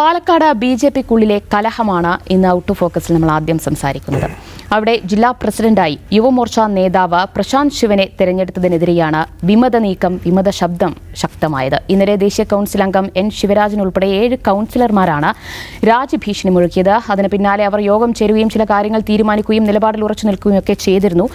Palakkad B J പിക്കുള്ളിലെ കലഹമാണ് ഇന്ന് ഔട്ട് ഫോക്കസിൽ നമ്മൾ ആദ്യം സംസാരിക്കുന്നത്. അവിടെ ജില്ലാ പ്രസിഡന്റായി യുവമോർച്ച നേതാവ് പ്രശാന്ത് ശിവനെ തെരഞ്ഞെടുത്തതിനെതിരെയാണ് വിമത നീക്കം വിമത ശബ്ദം ശക്തമായത്. ഇന്നലെ ദേശീയ കൗൺസിൽ അംഗം എൻ ശിവരാജൻ ഉൾപ്പെടെ ഏഴ് കൗൺസിലർമാരാണ് രാജ്യഭീഷണി മുഴക്കിയത്. അതിന് പിന്നാലെ അവർ യോഗം ചേരുകയും ചില കാര്യങ്ങൾ തീരുമാനിക്കുകയും നിലപാടിൽ ഉറച്ചു നിൽക്കുകയും ഒക്കെ ചെയ്തിരുന്നു.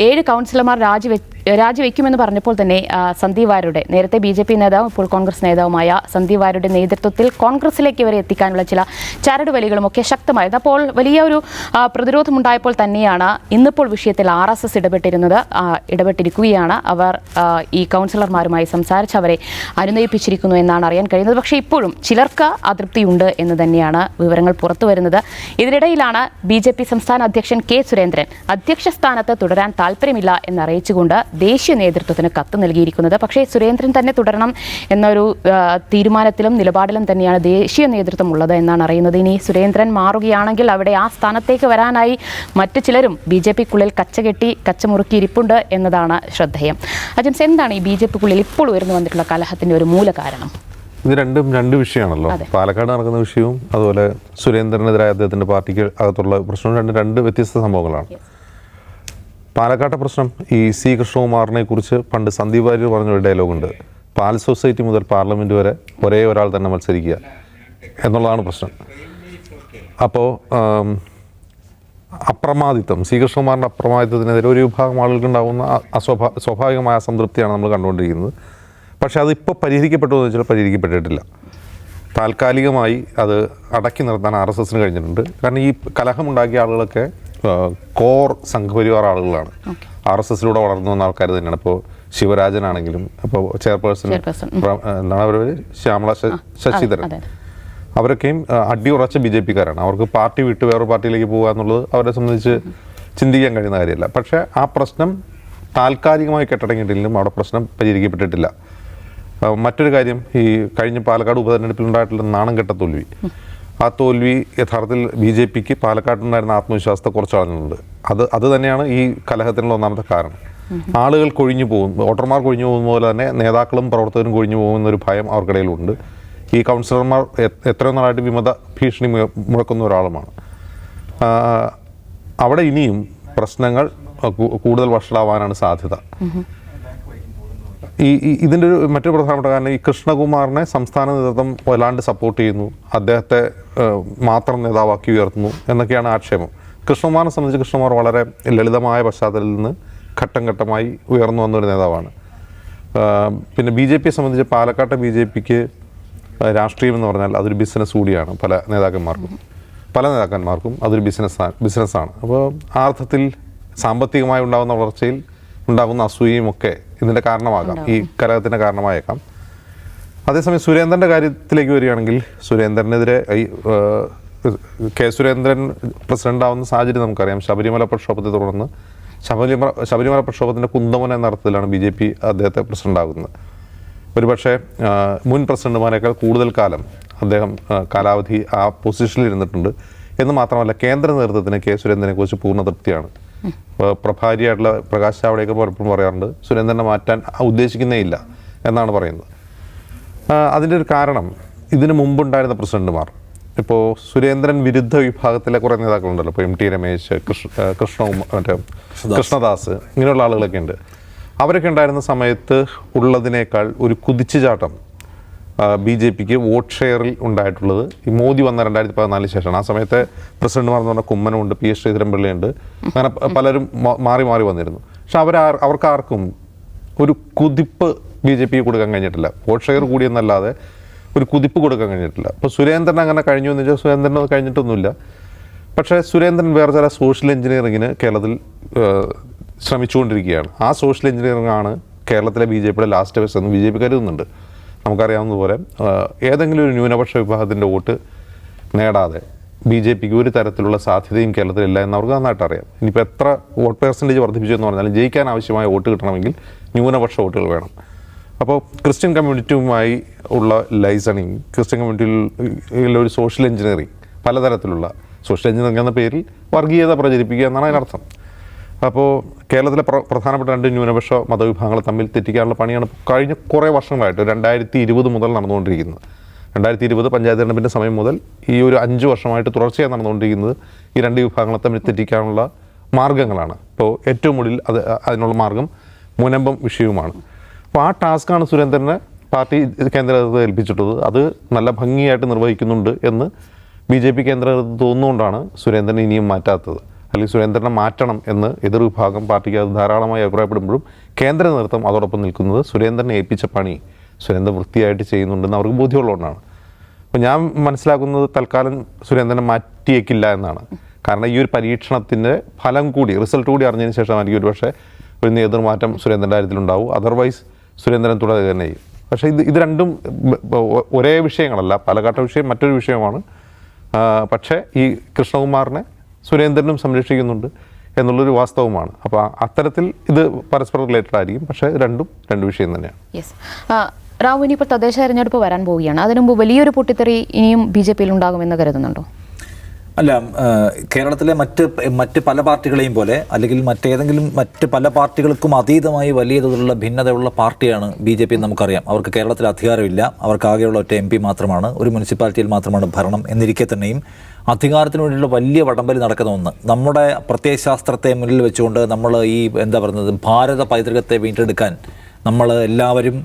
ഏഴ് കൗൺസിലർമാർ രാജിവെ രാജിവെക്കുമെന്ന് പറഞ്ഞപ്പോൾ തന്നെ സന്ദീപ് വാര്യരുടെ നേരത്തെ ബി ജെ പി നേതാവും ഇപ്പോൾ കോൺഗ്രസ് നേതാവുമായ സന്ദീപ് വാര്യരുടെ നേതൃത്വത്തിൽ കോൺഗ്രസിലേക്ക് ഇവരെ എത്തിക്കാനുള്ള ചില ചരടുവലികളും ഒക്കെ ശക്തമായിരുന്നു അപ്പോൾ വലിയ ഒരു പ്രതിരോധമുണ്ടായപ്പോൾ തന്നെയാണ് ഇന്നിപ്പോൾ വിഷയത്തിൽ ആർ എസ് എസ് ഇടപെട്ടിരുന്നത്. ഇടപെട്ടിരിക്കുകയാണ്. അവർ ഈ കൗൺസിലർമാരുമായി സംസാരിച്ച് അവരെ അനുനയിപ്പിച്ചിരിക്കുന്നു എന്നാണ് അറിയാൻ കഴിയുന്നത്. പക്ഷേ ഇപ്പോഴും ചിലർക്ക് അതൃപ്തിയുണ്ട് എന്ന് തന്നെയാണ് വിവരങ്ങൾ പുറത്തു വരുന്നത് ഇതിനിടയിലാണ് ബി സംസ്ഥാന അധ്യക്ഷൻ കെ സുരേന്ദ്രൻ അധ്യക്ഷ സ്ഥാനത്ത് തുടരാൻ താല്പര്യമില്ല എന്നറിയിച്ചുകൊണ്ട് ദേശീയ നേതൃത്വത്തിന് കത്ത് നൽകിയിരിക്കുന്നത്. പക്ഷേ സുരേന്ദ്രൻ തന്നെ തുടരണം എന്നൊരു തീരുമാനത്തിലും നിലപാടിലും തന്നെയാണ് ദേശീയ നേതൃത്വം ഉള്ളത് എന്നാണ് അറിയുന്നത്. ഇനി സുരേന്ദ്രൻ മാറുകയാണെങ്കിൽ അവിടെ ആ സ്ഥാനത്തേക്ക് വരാനായി മറ്റു ചിലരും ബി ജെ പിക്കുള്ളിൽ കച്ചകെട്ടി കച്ചമുറുക്കി ഇരിപ്പുണ്ട് എന്നതാണ് ശ്രദ്ധേയം. അജംസ് എന്താണ് ഈ ബി ജെ പിക്കുള്ളിൽ ഇപ്പോൾ ഉയർന്നു വന്നിട്ടുള്ള കലഹത്തിന്റെ ഒരു മൂല കാരണം? ഇത് രണ്ടും രണ്ട് വിഷയമാണല്ലോ. പാലക്കാട് നടക്കുന്ന വിഷയവും അതുപോലെ സുരേന്ദ്രനെതിരായ അദ്ദേഹത്തിന്റെ പാർട്ടിക്ക് അകത്തുള്ള പ്രശ്നവും രണ്ട് രണ്ട് വ്യത്യസ്ത സംഭവങ്ങളാണ്. പാലക്കാട്ടെ പ്രശ്നം. ഈ സി കൃഷ്ണകുമാറിനെ കുറിച്ച് പണ്ട് സന്ദീപ് വാര്യർ പറഞ്ഞ ഒരു ഡയലോഗുണ്ട്. പാൽ സൊസൈറ്റി മുതൽ പാർലമെന്റ് വരെ ഒരേ ഒരാൾ തന്നെ മത്സരിക്കുക എന്നുള്ളതാണ് പ്രശ്നം. അപ്പോൾ അപ്രമാദിത്വം സി കൃഷ്ണകുമാറിന്റെ അപ്രമാദിത്വത്തിനെതിരെ ഒരു വിഭാഗം ആളുകൾക്ക് ഉണ്ടാകുന്ന അ- അസ്വാഭാ സ്വാഭാവികമായ അസംതൃപ്തിയാണ് നമ്മൾ കണ്ടുകൊണ്ടിരിക്കുന്നത്. പക്ഷേ അതിപ്പോൾ പരിഹരിക്കപ്പെട്ടു എന്ന് വെച്ചാൽ പരിഹരിക്കപ്പെട്ടിട്ടില്ല. താൽക്കാലികമായി അത് അടക്കി നിർത്താൻ ആർ എസ് എസിന് കഴിഞ്ഞിട്ടുണ്ട്. കാരണം ഈ കലഹമുണ്ടാക്കിയ ആളുകളൊക്കെ കോർ സംഘപരിവാർ ആളുകളാണ്. ആർ എസ് എസിലൂടെ വളർന്നു വന്ന ആൾക്കാർ തന്നെയാണ്. ഇപ്പോൾ ശിവരാജനാണെങ്കിലും ഇപ്പോൾ ചെയർപേഴ്സൺ ചെയർപേഴ്സൺ, എന്താണ് അവരുടെ പേര്? ശ്യാമള ശശിധരൻ. അവരൊക്കെയും അടിയുറച്ച ബി ജെ പിക്കാരാണ്. അവർക്ക് പാർട്ടി വിട്ട് വേറൊരു പാർട്ടിയിലേക്ക് പോകുക എന്നുള്ളത് അവരെ സംബന്ധിച്ച് ചിന്തിക്കാൻ കഴിയുന്ന കാര്യമല്ല. പക്ഷേ ആ പ്രശ്നം താൽക്കാലികമായി കെട്ടടങ്ങിയിട്ടില്ലെങ്കിലും അവിടെ പ്രശ്നം പരിഹരിക്കപ്പെട്ടിട്ടില്ല. മറ്റൊരു കാര്യം ഈ കഴിഞ്ഞ പാലക്കാട് ഉപതെരഞ്ഞെടുപ്പിൽ ഉണ്ടായിട്ടുള്ള നാണം കെട്ട തോൽവി ആ തോൽവി യഥാർത്ഥത്തിൽ ബി ജെ പിക്ക് പാലക്കാട്ടുണ്ടായിരുന്ന ആത്മവിശ്വാസത്തെ കുറച്ച് കളഞ്ഞിട്ടുണ്ട് അത് അത് തന്നെയാണ് ഈ കലഹത്തിനുള്ള ഒന്നാമത്തെ കാരണം. ആളുകൾ കൊഴിഞ്ഞു പോകും. വോട്ടർമാർ കൊഴിഞ്ഞു പോകുന്ന പോലെ തന്നെ നേതാക്കളും പ്രവർത്തകരും കൊഴിഞ്ഞു പോകുന്നൊരു ഭയം അവർക്കിടയിലുണ്ട്. ഈ കൗൺസിലർമാർ എത്രയോ നാളായിട്ട് വിമത ഭീഷണി മുഴ- മുഴക്കുന്ന ഒരാളുമാണ്. അവിടെ ഇനിയും പ്രശ്നങ്ങൾ കൂടുതൽ വഷളാവാനാണ് സാധ്യത. ഈ ഇതിന്റെ ഒരു മറ്റൊരു പ്രധാനപ്പെട്ട കാരണം ഈ കൃഷ്ണകുമാറിനെ സംസ്ഥാന നേതൃത്വം വല്ലാണ്ട് സപ്പോർട്ട് ചെയ്യുന്നു. അദ്ദേഹത്തെ മാത്രം നേതാവാക്കി ഉയർത്തുന്നു എന്നൊക്കെയാണ് ആക്ഷേപം. കൃഷ്ണകുമാറിനെ സംബന്ധിച്ച് കൃഷ്ണകുമാർ വളരെ ലളിതമായ പശ്ചാത്തലത്തിൽ നിന്ന് ഘട്ടം ഘട്ടമായി ഉയർന്നു വന്നൊരു നേതാവാണ്. പിന്നെ ബി ജെ പിയെ സംബന്ധിച്ച് പാലക്കാട്ടെ ബി ജെ പിക്ക് രാഷ്ട്രീയം എന്ന് പറഞ്ഞാൽ അതൊരു ബിസിനസ് കൂടിയാണ് പല നേതാക്കന്മാർക്കും. പല നേതാക്കന്മാർക്കും അതൊരു ബിസിനസ് ബിസിനസ്സാണ് അപ്പോൾ ആ അർത്ഥത്തിൽ സാമ്പത്തികമായി ഉണ്ടാകുന്ന വളർച്ചയിൽ ഉണ്ടാകുന്ന അസൂയയും ഒക്കെ ഇതിന്റെ കാരണമാകാം. ഈ കലഹത്തിന്റെ കാരണമായേക്കാം. അതേസമയം സുരേന്ദ്രന്റെ കാര്യത്തിലേക്ക് വരികയാണെങ്കിൽ സുരേന്ദ്രനെതിരെ ഈ കെ സുരേന്ദ്രൻ പ്രസിഡന്റ് ആവുന്ന സാഹചര്യം നമുക്കറിയാം. ശബരിമല പ്രക്ഷോഭത്തെ തുടർന്ന് ശബരിമല ശബരിമല പ്രക്ഷോഭത്തിന്റെ കുന്തമന എന്ന അർത്ഥത്തിലാണ് ബി ജെ പി അദ്ദേഹത്തെ പ്രസിഡന്റ് ആകുന്നത് ഒരുപക്ഷെ മുൻ പ്രസിഡന്റുമാരെക്കാൾ കൂടുതൽ കാലം അദ്ദേഹം കാലാവധി ആ പൊസിഷനിൽ ഇരുന്നിട്ടുണ്ട്. എന്ന് മാത്രമല്ല കേന്ദ്ര നേതൃത്വത്തിന് കെ സുരേന്ദ്രനെ കുറിച്ച് പൂർണ തൃപ്തിയാണ്. പ്രഭാരിയായിട്ടുള്ള പ്രകാശ് ചാവടയൊക്കെ പലപ്പോഴും പറയാറുണ്ട് സുരേന്ദ്രനെ മാറ്റാൻ ഉദ്ദേശിക്കുന്നേ ഇല്ല എന്നാണ് പറയുന്നത്. അതിന്റെ ഒരു കാരണം ഇതിന് മുമ്പുണ്ടായിരുന്ന പ്രസിഡന്റുമാർ. ഇപ്പോൾ സുരേന്ദ്രൻ വിരുദ്ധ വിഭാഗത്തിലെ കുറേ നേതാക്കളുണ്ടല്ലോ ഇപ്പോൾ എം ടി രമേശ് കൃഷ്ണ കൃഷ്ണ കൃഷ്ണകുമാർ മറ്റേ കൃഷ്ണദാസ് ഇങ്ങനെയുള്ള ആളുകളൊക്കെ ഉണ്ട്. അവരൊക്കെ ഉണ്ടായിരുന്ന സമയത്ത് ഉള്ളതിനേക്കാൾ ഒരു കുതിച്ചുചാട്ടം ബി ജെ പിക്ക് വോട്ട് ഷെയറിൽ ഉണ്ടായിട്ടുള്ളത് ഈ മോദി വന്ന രണ്ടായിരത്തി പതിനാലിന് ശേഷമാണ്. ആ സമയത്തെ പ്രസിഡന്റ്മാർ എന്ന് പറഞ്ഞാൽ കുമ്മനമുണ്ട് പി എസ് ശ്രീധരൻപിള്ളയുണ്ട്. അങ്ങനെ പലരും മാറി മാറി വന്നിരുന്നു. പക്ഷെ അവർ അവർക്ക് ആർക്കും ഒരു കുതിപ്പ് ബി ജെ പിക്ക് കൊടുക്കാൻ കഴിഞ്ഞിട്ടില്ല. വോട്ട് ഷെയർ കൂടിയെന്നല്ലാതെ ഒരു കുതിപ്പ് കൊടുക്കാൻ കഴിഞ്ഞിട്ടില്ല. അപ്പോൾ സുരേന്ദ്രൻ അങ്ങനെ കഴിഞ്ഞു എന്ന് വെച്ചാൽ സുരേന്ദ്രൻ കഴിഞ്ഞിട്ടൊന്നുമില്ല. പക്ഷേ സുരേന്ദ്രൻ വേറെ ചില സോഷ്യൽ എഞ്ചിനീയറിങ്ങിന് കേരളത്തിൽ ശ്രമിച്ചുകൊണ്ടിരിക്കുകയാണ്. ആ സോഷ്യൽ എഞ്ചിനീയറിംഗ് ആണ് കേരളത്തിലെ ബി ജെ പിയുടെ ലാസ്റ്റ് ബസ് എന്ന് ബി ജെ പി കരുതുന്നുണ്ട്. നമുക്കറിയാവുന്നതുപോലെ ഏതെങ്കിലും ഒരു ന്യൂനപക്ഷ വിഭാഗത്തിന്റെ വോട്ട് നേടാതെ ബി ജെ പിക്ക് ഒരു തരത്തിലുള്ള സാധ്യതയും കേരളത്തിലില്ല എന്ന് അവർക്ക് നന്നായിട്ട് അറിയാം ഇനിയിപ്പോൾ എത്ര വോട്ട് പെർസെന്റേജ് വർദ്ധിപ്പിച്ചു എന്ന് പറഞ്ഞാലും ജയിക്കാൻ ആവശ്യമായ വോട്ട് കിട്ടണമെങ്കിൽ ന്യൂനപക്ഷ വോട്ടുകൾ വേണം. അപ്പോൾ ക്രിസ്ത്യൻ കമ്മ്യൂണിറ്റിയുമായി ഉള്ള ലൈസണിങ് ക്രിസ്ത്യൻ കമ്മ്യൂണിറ്റിയിൽ ഒരു സോഷ്യൽ എഞ്ചിനീയറിങ് പലതരത്തിലുള്ള സോഷ്യൽ എഞ്ചിനീയറിംഗ് എന്ന പേരിൽ വർഗീയത പ്രചരിപ്പിക്കുക എന്നാണ് അതിനർത്ഥം. അപ്പോൾ കേരളത്തിലെ പ്ര- പ്രധാനപ്പെട്ട രണ്ട് ന്യൂനപക്ഷ മതവിഭാഗങ്ങൾ തമ്മിൽ തെറ്റിക്കാനുള്ള പണിയാണ് കഴിഞ്ഞ കുറേ വർഷങ്ങളായിട്ട് രണ്ടായിരത്തി ഇരുപത് മുതൽ നടന്നുകൊണ്ടിരിക്കുന്നത്. രണ്ടായിരത്തി ഇരുപത് പഞ്ചായത്ത് തെരഞ്ഞെടുപ്പിന്റെ സമയം മുതൽ ഈ ഒരു അഞ്ച് വർഷമായിട്ട് തുടർച്ചയായി നടന്നുകൊണ്ടിരിക്കുന്നത് ഈ രണ്ട് വിഭാഗങ്ങളെ തമ്മിൽ തെറ്റിക്കാനുള്ള മാർഗങ്ങളാണ്. ഇപ്പോൾ ഏറ്റവും ഒടുവിൽ അത് അതിനുള്ള മാർഗം മുനമ്പം വിഷയവുമാണ്. അപ്പോൾ ആ ടാസ്ക്കാണ് സുരേന്ദ്രനെ പാർട്ടി കേന്ദ്ര നേതൃത്വം ഏൽപ്പിച്ചിട്ടുള്ളത്. അത് നല്ല ഭംഗിയായിട്ട് നിർവഹിക്കുന്നുണ്ട് എന്ന് ബി ജെ പി കേന്ദ്ര നേതൃത്വം തോന്നുന്നുകൊണ്ടാണ് സുരേന്ദ്രൻ ഇനിയും മാറ്റാത്തത്. അല്ലെങ്കിൽ സുരേന്ദ്രനെ മാറ്റണം എന്ന് എതിർ വിഭാഗം പാർട്ടിക്ക് അത് ധാരാളമായി അഭിപ്രായപ്പെടുമ്പോഴും കേന്ദ്ര നേതൃത്വം അതോടൊപ്പം നിൽക്കുന്നത് സുരേന്ദ്രനെ ഏൽപ്പിച്ച പണി സുരേന്ദ്രൻ വൃത്തിയായിട്ട് ചെയ്യുന്നുണ്ടെന്ന് അവർക്ക് ബോധ്യമുള്ളതുകൊണ്ടാണ്. അപ്പോൾ ഞാൻ മനസ്സിലാക്കുന്നത് തൽക്കാലം സുരേന്ദ്രനെ മാറ്റിയേക്കില്ല എന്നാണ്. കാരണം ഈ ഒരു പരീക്ഷണത്തിന്റെ ഫലം കൂടി റിസൾട്ട് കൂടി അറിഞ്ഞതിന് ശേഷമായിരിക്കും ഒരുപക്ഷെ ഒരു നേതൃമാറ്റം സുരേന്ദ്രന്റെ കാര്യത്തിലുണ്ടാവും. അതർവൈസ് സുരേന്ദ്രൻ തുടരുക തന്നെ ചെയ്യും. പക്ഷേ ഇത് ഇത് രണ്ടും ഒരേ വിഷയങ്ങളല്ല പാലക്കാട്ടെ വിഷയം മറ്റൊരു വിഷയമാണ്. പക്ഷേ ഈ കൃഷ്ണകുമാറിനെ സുരേന്ദ്രനും സംരക്ഷിക്കുന്നുണ്ട് എന്നുള്ളൊരു വാസ്തവമാണ്. അപ്പോൾ അത്തരത്തിൽ ഇത് പരസ്പരം റിലേറ്റഡ് ആയിരിക്കും. പക്ഷേ രണ്ടും രണ്ട് വിഷയം തന്നെയാണ്. യെസ് റാവു ഇപ്പോൾ തദ്ദേശ തെരഞ്ഞെടുപ്പ് വരാൻ പോവുകയാണ്. അതിനുമുമ്പ് വലിയൊരു പൊട്ടിത്തെറി ഇനിയും ബി ജെ പിയിൽ ഉണ്ടാകുമെന്ന് കരുതുന്നുണ്ടോ? അല്ല കേരളത്തിലെ മറ്റ് മറ്റ് പല പാർട്ടികളെയും പോലെ അല്ലെങ്കിൽ മറ്റേതെങ്കിലും മറ്റ് പല പാർട്ടികൾക്കും അതീതമായി വലിയ തോതിലുള്ള ഭിന്നതയുള്ള പാർട്ടിയാണ് ബി ജെ പി നമുക്കറിയാം. അവർക്ക് കേരളത്തിൽ അധികാരമില്ല. അവർക്കാകെയുള്ള ഒറ്റ എം പി മാത്രമാണ്. ഒരു മുനിസിപ്പാലിറ്റിയിൽ മാത്രമാണ് ഭരണം എന്നിരിക്കെ തന്നെയും അധികാരത്തിന് വേണ്ടിയുള്ള വലിയ വടംവലി നടക്കുന്ന ഒന്ന്. നമ്മുടെ പ്രത്യയശാസ്ത്രത്തെ മുന്നിൽ വെച്ചുകൊണ്ട് നമ്മൾ ഈ എന്താ പറയുന്നത് ഭാരത പൈതൃകത്തെ വീണ്ടെടുക്കാൻ നമ്മൾ എല്ലാവരും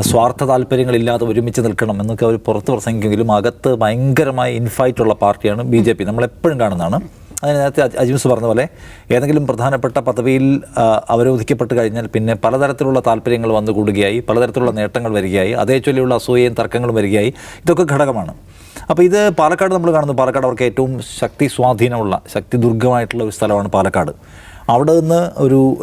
സ്വാർത്ഥ താല്പര്യങ്ങളില്ലാതെ ഒരുമിച്ച് നിൽക്കണം എന്നൊക്കെ അവർ പുറത്ത് പ്രസംഗിക്കുമെങ്കിലും അകത്ത് ഭയങ്കരമായ ഇൻഫൈറ്റുള്ള പാർട്ടിയാണ് ബി ജെ പി. നമ്മളെപ്പോഴും കാണുന്നതാണ്. അതിന് നേരത്തെ അജ് അജിംസ് പറഞ്ഞ പോലെ ഏതെങ്കിലും പ്രധാനപ്പെട്ട പദവിയിൽ അവരോധിക്കപ്പെട്ട് കഴിഞ്ഞാൽ പിന്നെ പലതരത്തിലുള്ള താല്പര്യങ്ങൾ വന്നു കൂടുകയായി പലതരത്തിലുള്ള നേട്ടങ്ങൾ വരികയായി അതേ ചൊല്ലിയുള്ള അസൂയയും തർക്കങ്ങളും വരികയായി. ഇതൊക്കെ ഘടകമാണ്. അപ്പോൾ ഇത് പാലക്കാട് നമ്മൾ കാണുന്നു. പാലക്കാട് അവർക്ക് ഏറ്റവും ശക്തി സ്വാധീനമുള്ള ശക്തി ദുർഗമായിട്ടുള്ള ഒരു സ്ഥലമാണ് പാലക്കാട്. അവിടെ നിന്ന് ഒരു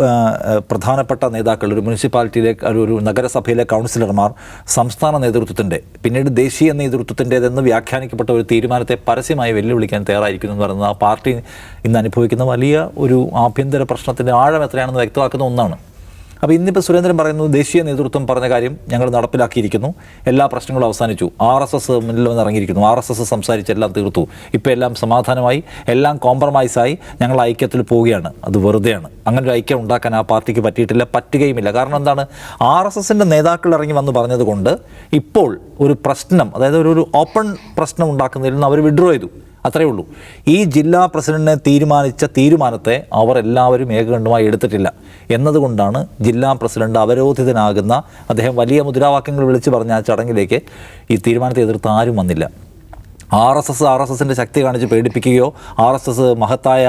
പ്രധാനപ്പെട്ട നേതാക്കൾ ഒരു മുനിസിപ്പാലിറ്റിയിലെ ഒരു ഒരു നഗരസഭയിലെ കൗൺസിലർമാർ സംസ്ഥാന നേതൃത്വത്തിന്റെ പിന്നീട് ദേശീയ നേതൃത്വത്തിന്റെതെന്ന് വ്യാഖ്യാനിക്കപ്പെട്ട ഒരു തീരുമാനത്തെ പരസ്യമായി വെല്ലുവിളിക്കാൻ തയ്യാറായിരിക്കുന്നു എന്ന് പറയുന്നത് ആ പാർട്ടി ഇന്ന് അനുഭവിക്കുന്ന വലിയ ഒരു ആഭ്യന്തര പ്രശ്നത്തിന്റെ ആഴം എത്രയാണെന്ന് വ്യക്തമാക്കുന്ന ഒന്നാണ്. അപ്പോൾ ഇന്നിപ്പോൾ സുരേന്ദ്രൻ പറയുന്നു ദേശീയ നേതൃത്വം പറഞ്ഞ കാര്യം ഞങ്ങൾ നടപ്പിലാക്കിയിരിക്കുന്നു. എല്ലാ പ്രശ്നങ്ങളും അവസാനിച്ചു. ആർ എസ് എസ് മുന്നിൽ വന്ന് ഇറങ്ങിയിരിക്കുന്നു. ആർ എസ് എസ് സംസാരിച്ച് എല്ലാം തീർത്തു. ഇപ്പോൾ എല്ലാം സമാധാനമായി എല്ലാം കോംപ്രമൈസായി ഞങ്ങൾ ഐക്യത്തിൽ പോവുകയാണ്. അത് വെറുതെയാണ്. അങ്ങനെ ഒരു ഐക്യം ഉണ്ടാക്കാൻ ആ പാർട്ടിക്ക് പറ്റിയിട്ടില്ല പറ്റുകയുമില്ല. കാരണം എന്താണ്? ആർ എസ് എസിന്റെ നേതാക്കൾ ഇറങ്ങി വന്ന് പറഞ്ഞതുകൊണ്ട് ഇപ്പോൾ ഒരു പ്രശ്നം അതായത് ഒരു ഓപ്പൺ പ്രശ്നം ഉണ്ടാക്കുന്നതിൽ നിന്ന് അവർ വിഡ്രോ ചെയ്തു. അത്രയേ ഉള്ളൂ. ഈ ജില്ലാ പ്രസിഡന്റിനെ തീരുമാനിച്ച തീരുമാനത്തെ അവർ എല്ലാവരും ഏകകണ്ഠമായി എടുത്തിട്ടില്ല. എന്നതുകൊണ്ടാണ് ജില്ലാ പ്രസിഡന്റ് അവരോധിതനാകുന്ന അദ്ദേഹം വലിയ മുദ്രാവാക്യങ്ങൾ വിളിച്ചു പറഞ്ഞ ആ ചടങ്ങിലേക്ക് ഈ തീരുമാനത്തെ എതിർത്ത് ആരും വന്നില്ല. R S S R S എസിന്റെ ശക്തി കാണിച്ച് പേടിപ്പിക്കുകയോ ആർ എസ് എസ് മഹത്തായ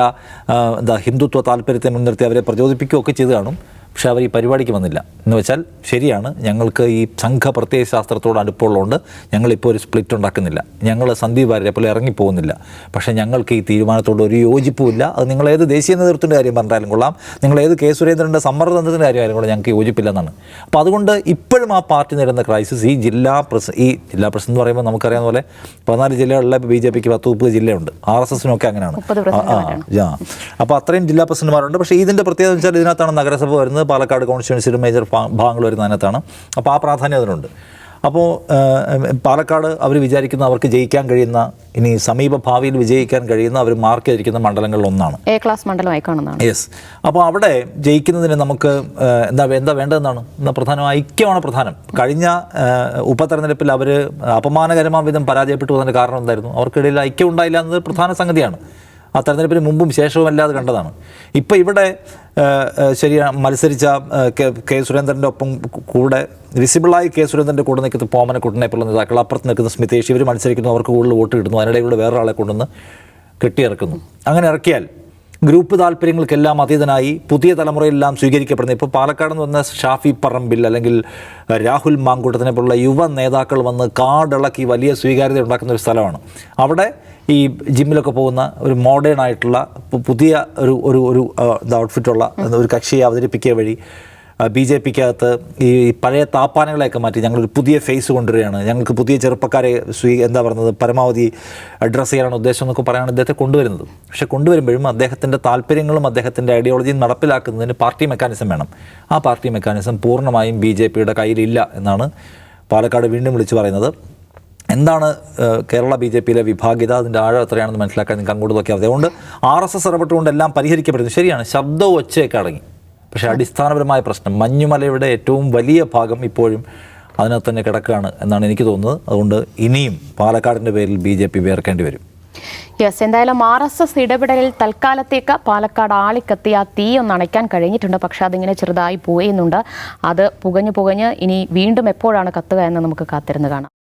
എന്താ ഹിന്ദുത്വ താല്പര്യത്തെ മുൻനിർത്തി അവരെ പ്രചോദിപ്പിക്കുകയോ ഒക്കെ ചെയ്ത് കാണും. പക്ഷേ അവർ ഈ പരിപാടിക്ക് വന്നില്ല. എന്ന് വെച്ചാൽ ശരിയാണ് ഞങ്ങൾക്ക് ഈ സംഘ പ്രത്യയശാസ്ത്രത്തോട് അടുപ്പമുള്ളതുകൊണ്ട് ഞങ്ങളിപ്പോൾ ഒരു സ്പ്ലിറ്റ് ഉണ്ടാക്കുന്നില്ല. ഞങ്ങൾ സന്ദീപ് വാര്യരെ പോലെ ഇറങ്ങിപ്പോകുന്നില്ല. പക്ഷേ ഞങ്ങൾക്ക് ഈ തീരുമാനത്തോട് ഒരു യോജിപ്പുമില്ല. അത് നിങ്ങൾ ഏത് ദേശീയ നേതൃത്വത്തിന്റെ കാര്യം പറഞ്ഞാലും കൊള്ളാം. നിങ്ങൾ ഏത് കെ സുരേന്ദ്രന്റെ സമ്മർദ്ദത്തിന്റെ കാര്യമായാലും കൂടെ ഞങ്ങൾക്ക് യോജിപ്പില്ലെന്നാണ്. അപ്പോൾ അതുകൊണ്ട് ഇപ്പോഴും ആ പാർട്ടി നേരിടുന്ന ക്രൈസിസ് ഈ ജില്ലാ പ്രസ് ഈ ജില്ലാ പ്രസിഡന്റ് എന്ന് പറയുമ്പോൾ നമുക്കറിയാവുന്ന പോലെ പതിനാല് ജില്ലകളിലെ ബി ജെ പിക്ക് പത്ത് മുപ്പത് ജില്ലയുണ്ട്. ആർ എസ് എസിനൊക്കെ അങ്ങനെയാണ്. ആ. അപ്പോൾ അത്രയും ജില്ലാ പ്രസിഡന്റുമാരുണ്ട്. പക്ഷേ ഇതിന്റെ പ്രത്യേകത വെച്ചാൽ ഇതിനകത്താണ് നഗരസഭ വരുന്നത്. പാലക്കാട് കോൺസ്റ്റിറ്റ്യൻസിയുടെ മേജർ ഭാഗങ്ങൾ വരുന്ന അതിനകത്താണ്. അപ്പോൾ ആ പ്രാധാന്യം അതിനുണ്ട്. അപ്പോൾ പാലക്കാട് അവർ വിചാരിക്കുന്ന അവർക്ക് ജയിക്കാൻ കഴിയുന്ന ഇനി സമീപ ഭാവിയിൽ വിജയിക്കാൻ കഴിയുന്ന അവർ മാർക്ക് ചെയ്തിരിക്കുന്ന മണ്ഡലങ്ങളിൽ ഒന്നാണ്. എ ക്ലാസ് മണ്ഡലമായി കാണുന്നതാണ്. യെസ്. അപ്പോൾ അവിടെ ജയിക്കുന്നതിന് നമുക്ക് എന്താ എന്താ വേണ്ടതെന്നാണ്? എന്നാൽ പ്രധാനം ഐക്യമാണ് പ്രധാനം. കഴിഞ്ഞ ഉപതെരഞ്ഞെടുപ്പിൽ അവർ അപമാനകരമാം വിധം പരാജയപ്പെട്ടു പോകുന്നതിന്റെ കാരണം എന്തായിരുന്നു? അവർക്കിടയിൽ ഐക്യം ഉണ്ടായില്ല എന്നത് പ്രധാന സംഗതിയാണ്. ആ തെരഞ്ഞെടുപ്പിന് മുമ്പും ശേഷവും അല്ലാതെ കണ്ടതാണ്. ഇപ്പോൾ ഇവിടെ ശരിയാണ് മത്സരിച്ച കെ സുരേന്ദ്രന്റെ ഒപ്പം കൂടെ വിസിബിളായി കെ സുരേന്ദ്രന്റെ കൂടെ നിൽക്കുന്ന പോമനക്കുട്ടനെ പോലുള്ള നേതാക്കൾ അപ്പുറത്ത് നിൽക്കുന്ന സ്മിതേഷ് ഇവർ മത്സരിക്കുന്നു അവർക്ക് കൂടുതൽ വോട്ട് കിട്ടുന്നു. അതിനിടയിലൂടെ വേറൊരാളെ കൊണ്ടുവന്ന് കെട്ടിയിറക്കുന്നു. അങ്ങനെ ഇറക്കിയാൽ ഗ്രൂപ്പ് താല്പര്യങ്ങൾക്കെല്ലാം അതീതനായി പുതിയ തലമുറയെല്ലാം സ്വീകരിക്കപ്പെടുന്നത് ഇപ്പോൾ പാലക്കാട് നിന്ന് വന്ന ഷാഫി പറമ്പിൽ അല്ലെങ്കിൽ രാഹുൽ മാങ്കൂട്ടത്തിനെ പോലുള്ള യുവ നേതാക്കൾ വന്ന് കാടിളക്കി വലിയ സ്വീകാര്യത ഉണ്ടാക്കുന്ന ഒരു സ്ഥലമാണ്. അവിടെ ഈ ജിമ്മിലൊക്കെ പോകുന്ന ഒരു മോഡേൺ ആയിട്ടുള്ള പുതിയ ഒരു ഒരു ഒരു ഔട്ട്ഫിറ്റുള്ള ഒരു കക്ഷിയെ അവതരിപ്പിക്കുക വഴി ബി ജെ പിക്കകത്ത് ഈ പഴയ താപ്പാനകളെയൊക്കെ മാറ്റി ഞങ്ങളൊരു പുതിയ ഫേസ് കൊണ്ടുവരികയാണ്. ഞങ്ങൾക്ക് പുതിയ ചെറുപ്പക്കാരെ സ്വീ എന്താ പറയുന്നത് പരമാവധി അഡ്രസ്സ് ചെയ്യാനാണ് ഉദ്ദേശം എന്നൊക്കെ പറയാനാണ് അദ്ദേഹത്തെ കൊണ്ടുവരുന്നത്. പക്ഷേ കൊണ്ടുവരുമ്പോഴും അദ്ദേഹത്തിന്റെ താല്പര്യങ്ങളും അദ്ദേഹത്തിന്റെ ഐഡിയോളജിയും നടപ്പിലാക്കുന്നതിന് പാർട്ടി മെക്കാനിസം വേണം. ആ പാർട്ടി മെക്കാനിസം പൂർണമായും ബി ജെ പിയുടെ കയ്യിലില്ല എന്നാണ് പാലക്കാട് വീണ്ടും വിളിച്ചു പറയുന്നത്. എന്താണ് കേരള ബി ജെ പിയിലെ വിഭാഗിത അതിന്റെ ആഴം എത്രയാണെന്ന് മനസ്സിലാക്കാൻ നിങ്ങൾക്ക് അങ്ങോട്ട് നോക്കിയാൽ അതുകൊണ്ട് ആർ എസ് എസ് ഇടപെട്ടുകൊണ്ട് എല്ലാം പരിഹരിക്കപ്പെടുന്നു. ശരിയാണ് ശബ്ദവും ഒച്ചയൊക്കെ അടങ്ങി. പക്ഷേ അടിസ്ഥാനപരമായ പ്രശ്നം മഞ്ഞുമലയുടെ ഏറ്റവും വലിയ ഭാഗം ഇപ്പോഴും അതിനകത്ത് തന്നെ കിടക്കുകയാണ് എന്നാണ് എനിക്ക് തോന്നുന്നത്. അതുകൊണ്ട് ഇനിയും പാലക്കാടിന്റെ പേരിൽ ബി ജെ പി വേർക്കേണ്ടി വരും. യെസ് എന്തായാലും ആർ എസ് എസ് ഇടപെടലിൽ തൽക്കാലത്തേക്ക് പാലക്കാട് ആളിക്കത്തി ആ തീ ഒന്ന് അണയ്ക്കാൻ കഴിഞ്ഞിട്ടുണ്ട്. പക്ഷെ അതിങ്ങനെ ചെറുതായി പോയുന്നുണ്ട്. അത് പുകഞ്ഞു പുകഞ്ഞ് ഇനി വീണ്ടും എപ്പോഴാണ് കത്തുക എന്ന് നമുക്ക് കാത്തിരുന്ന് കാണാം.